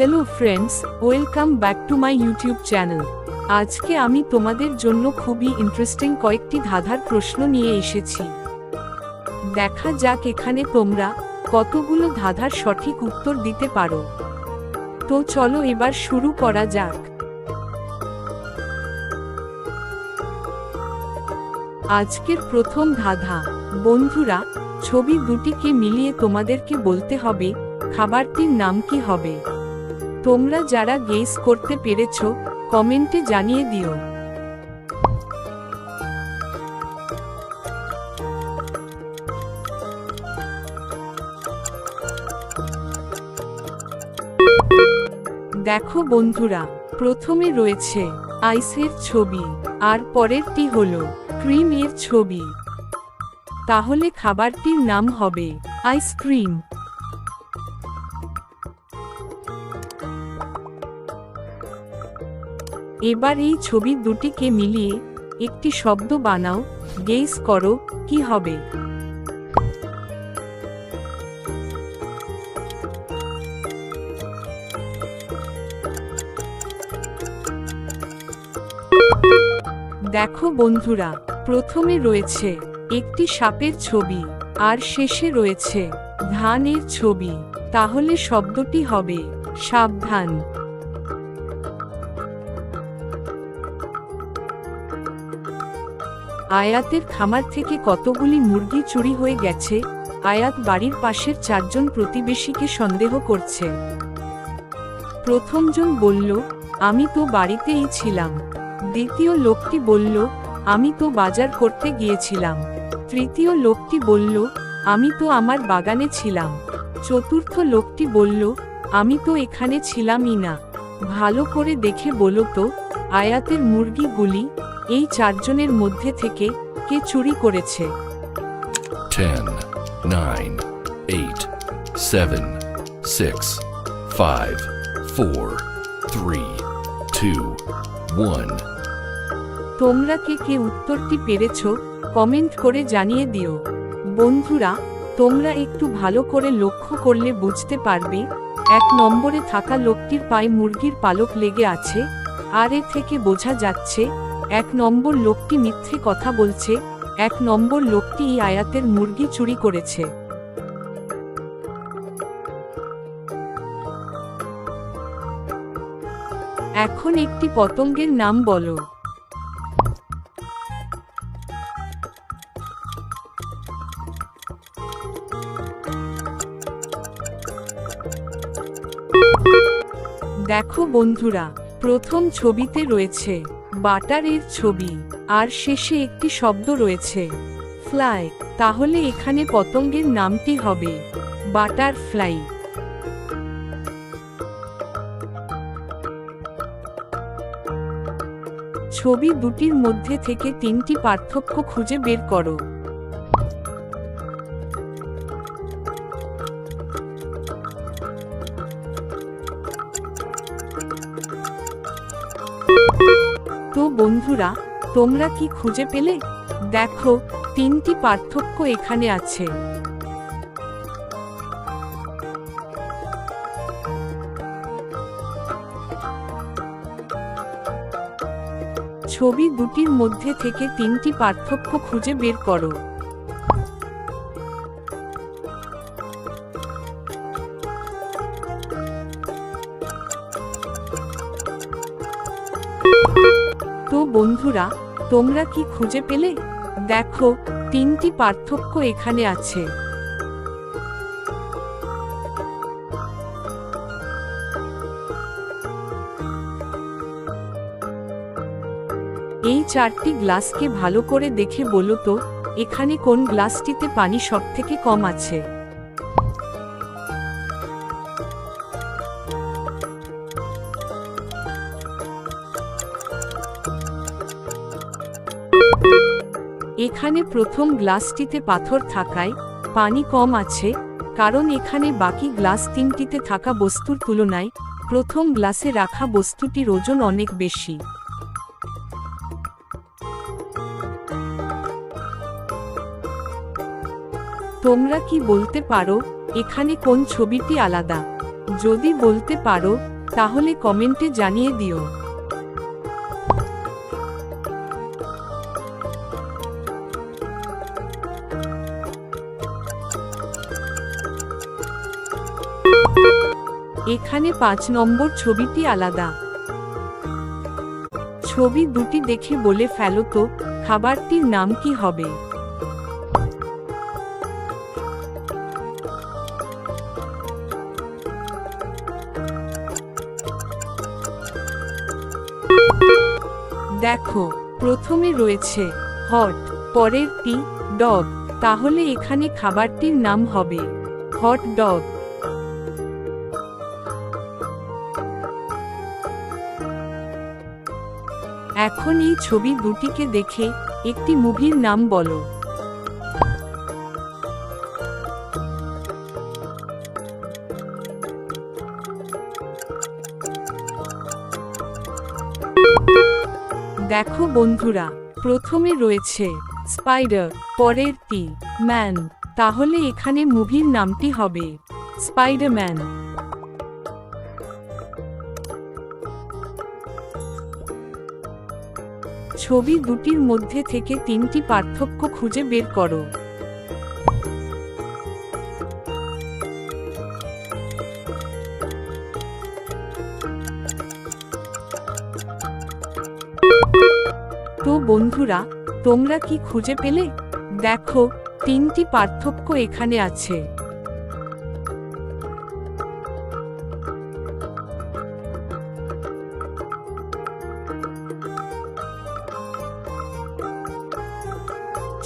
Hello friends welcome back to my YouTube channel আজকে আমি তোমাদের জন্য খুবই ইন্টারেস্টিং কয়েকটি ধাঁধার প্রশ্ন নিয়ে এসেছি। দেখা যাক এখানে তোমরা কতগুলো ধাঁধার সঠিক উত্তর দিতে পারো। তো চলো এবার শুরু করা যাক। আজকের প্রথম ধাঁধা, বন্ধুরা, ছবি দুটিকে মিলিয়ে তোমাদেরকে বলতে হবে, খাবারটির নাম কি হবে? তোমরা যারা গেস করতে পেরেছ, কমেন্টে জানিয়ে দিও। দেখো বন্ধুরা, প্রথমে রয়েছে আইসের ছবি, আর পরেরটি হল ক্রিম এর ছবি। তাহলে খাবারটির নাম হবে আইসক্রিম। এবার এই ছবি দুটিকে মিলিয়ে একটি শব্দ বানাও গেস করো, কি হবে? দেখো বন্ধুরা, প্রথমে রয়েছে একটি সাপের ছবি, আর শেষে রয়েছে ধানের ছবি। তাহলে শব্দটি হবে সাবধান। আয়াতের খামার থেকে কতগুলি মুরগি চুরি হয়ে গেছে, আয়াত বাড়ির পাশের চারজন প্রতিবেশীকে সন্দেহ করছে। প্রথমজন বলল, আমি তো বাড়িতেই ছিলাম। দ্বিতীয় লোকটি বলল, আমি তো বাজার করতে গিয়েছিলাম। তৃতীয় লোকটি বলল, আমি তো আমার বাগানে ছিলাম। চতুর্থ লোকটি বলল, আমি তো এখানে ছিলামই না। ভালো করে দেখে বলো তো, আয়াতের মুরগিগুলি এই চারজনের মধ্যে থেকে কে চুরি করেছে 10, 9, 8, 7, 6, 5, 4, 3, 2, 1. তোমরা কে কে উত্তরটি পেরেছ কমেন্ট করে জানিয়ে দিও বন্ধুরা তোমরা একটু ভালো করে লক্ষ্য করলে বুঝতে পারবে এক নম্বরে থাকা লোকটির পায়ে মুরগির পালক লেগে আছে আর এ থেকে বোঝা যাচ্ছে এক নম্বর লোকটি মিথ্যে কথা বলছে, এক নম্বর লোকটি এই আয়াতের মুরগি চুরি করেছে। এখন একটি পতঙ্গের নাম বলো। দেখো বন্ধুরা, প্রথম ছবিতে রয়েছে। বাটারের ছবি। আর শেষে একটি শব্দ রয়েছে। ফ্লাই, তাহলে এখানে পতঙ্গের নামটি হবে। বাটার ফ্লাই ছবি দুটির মধ্যে থেকে তিনটি পার্থক্য খুঁজে বের করো। বন্ধুরা, তোমরা কি খুঁজে পেলে? দেখো, তিনটি পার্থক্য এখানে আছে। ছবি দুটির মধ্যে থেকে তিনটি পার্থক্য খুঁজে বের করো। তো বন্ধুরা, তোমরা কি খুঁজে পেলে? দেখো, তিনটি পার্থক্য এখানে আছে। এই চারটি গ্লাসকে ভালো করে দেখে বলো তো, এখানে কোন গ্লাসটিতে পানি সব থেকে কম আছে? এখানে প্রথম গ্লাসটিতে পাথর থাকায়, পানি কম আছে, কারণ এখানে বাকি গ্লাস তিনটিতে থাকা বস্তুর তুলনায়, প্রথম গ্লাসে রাখা বস্তুটির ওজন অনেক বেশি। তোমরা কি বলতে পারো, এখানে কোন ছবিটি আলাদা? যদি বলতে পারো, তাহলে কমেন্টে জানিয়ে দিও। এখানে পাঁচ নম্বর ছবিটি আলাদা। ছবি দুটি দেখে বলে ফেলো তো, খাবারটির নাম কি হবে? দেখো, প্রথমে রয়েছে, হট পরেরটি ডগ, তাহলে এখানে খাবারটির নাম হবে, হট ডগ। এখন এই ছবি দুটিকে দেখে একটি মুভির নাম বলো। দেখো বন্ধুরা, প্রথমে রয়েছে স্পাইডার পরেরটি ম্যান। তাহলে এখানে মুভির নামটি হবে স্পাইডারম্যান। ছবি দুটির মধ্যে থেকে তিনটি পার্থক্য খুঁজে বের করো। তো বন্ধুরা, তোমরা কি খুঁজে পেলে? দেখো, তিনটি পার্থক্য এখানে আছে।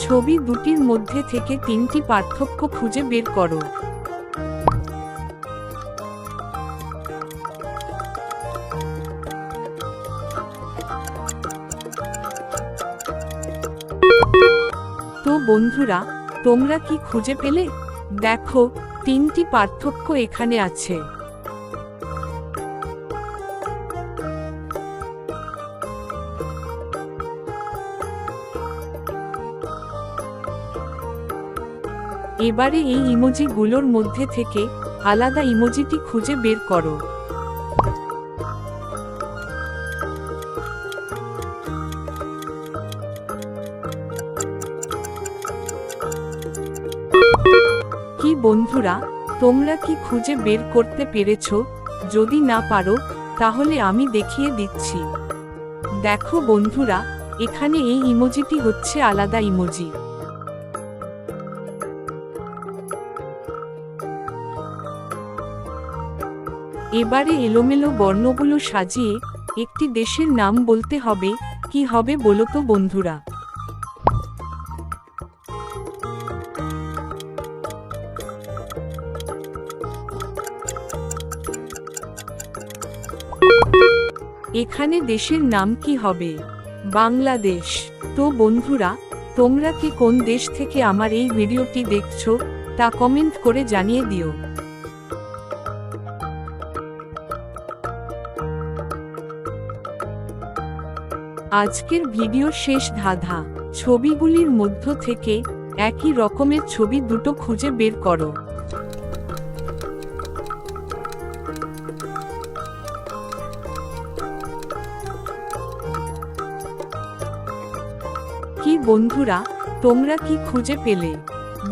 ছবি দুটির মধ্যে থেকে তিনটি পার্থক্য খুঁজে বের করো। তো বন্ধুরা, তোমরা কি খুঁজে পেলে? দেখো, তিনটি পার্থক্য এখানে আছে। এবারে এই ইমোজিগুলোর মধ্যে থেকে আলাদা ইমোজিটি খুঁজে বের করো। কি বন্ধুরা, তোমরা কি খুঁজে বের করতে পেরেছ? যদি না পারো, তাহলে আমি দেখিয়ে দিচ্ছি। দেখো বন্ধুরা, এখানে এই ইমোজিটি হচ্ছে আলাদা ইমোজি। এবারে এলোমেলো বর্ণগুলো সাজিয়ে একটি দেশের নাম বলতে হবে, কি হবে বলো তো বন্ধুরা? এখানে দেশের নাম কি হবে? বাংলাদেশ। তো বন্ধুরা, তোমরা কি কোন দেশ থেকে আমার এই ভিডিওটি দেখছ, তা কমেন্ট করে জানিয়ে দিও। আজকের ভিডিও শেষ ধাঁধা। ছবিগুলির মধ্য থেকে একই রকমের ছবি দুটো খুঁজে বের করো। কি বন্ধুরা, তোমরা কি খুঁজে পেলে?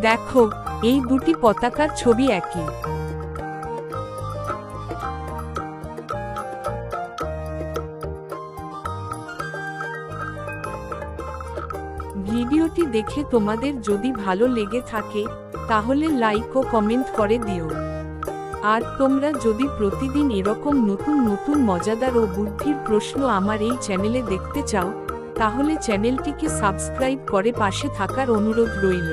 দেখো, এই দুটি পতাকার ছবি একই। দেখে তোমাদের যদি ভালো লেগে থাকে, তাহলে লাইক ও কমেন্ট করে দিও। আর তোমরা যদি প্রতিদিন এরকম নতুন নতুন মজাদার ও বুদ্ধির প্রশ্ন আমার এই চ্যানেলে দেখতে চাও, তাহলে চ্যানেলটিকে সাবস্ক্রাইব করে পাশে থাকার অনুরোধ রইল।